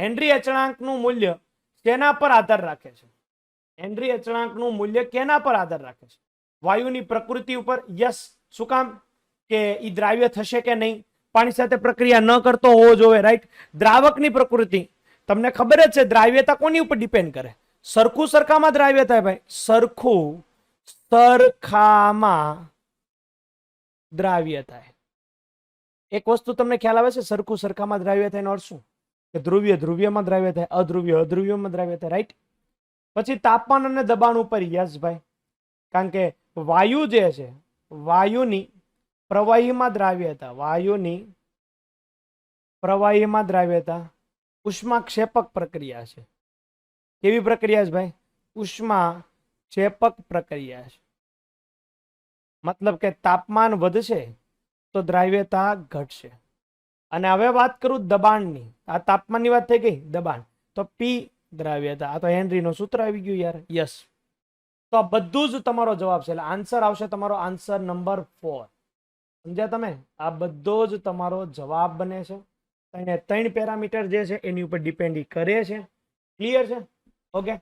Henry અચળાંકનું મૂલ્ય કેના પર આધાર રાખે છે? હેનરી અચળાંકનું મૂલ્ય કેના પર આધાર રાખે છે? વાયુની પ્રકૃતિ ઉપર યસ, શું કામ? કે ઈ દ્રાવ્ય થશે કે નહીં? પાણી સાથે પ્રક્રિયા ન કરતો હોવો જોઈએ રાઈટ દ્રાવકની પ્રકૃતિ, તમને ખબર જ છે, દ્રાવ્યતા કોની ઉપર ડિપેન્ડ કરે? સરખું સરખામાં દ્રાવ્ય થાય ભાઈ. સરખું સરખામાં દ્રાવ્ય થાય. એક વસ્તુ તમને ખ્યાલ આવે છે? સરખું સરખામાં દ્રાવ્ય થાય અર્થ શું? કે ધ્રુવ્ય ધ્રુવ્યમાં દ્રાવ્ય થાય, અધ્રુવ્ય અધ્રુવ્યમાં દ્રાવ્ય થાય રાઈટ પછી તાપમાન અને દબાણ ઉપર, યસ ભાઈ. કારણ કે વાયુ જે છે, વાયુની પ્રવાહીમાં દ્રાવ્યતા વાયુની પ્રવાહીમાં દ્રાવ્યતા ઉષ્માક્ષેપક પ્રક્રિયા છે. કેવી પ્રક્રિયા છે ભાઈ? ઉષ્માક્ષેપક પ્રક્રિયા છે. મતલબ કે તાપમાન વધશે તો દ્રાવ્યતા ઘટશે. અને હવે વાત કરું દબાણની. આ તાપમાનની વાત થઈ ગઈ? દબાણ. તો પી દ્રાવ્યતા આ તો હેનરીનું સૂત્ર આવી ગયું યાર. યસ તો આ બધું જ તમારો જવાબ છે. એટલે આન્સર આવશે તમારો આન્સર નંબર ફોર સમજ્યા તમે? આ બધો જ તમારો જવાબ બને છે. અને ત્રણ પેરામીટર જે છે એની ઉપર ડિપેન્ડ કરે છે. ક્લિયર છે? ઓકે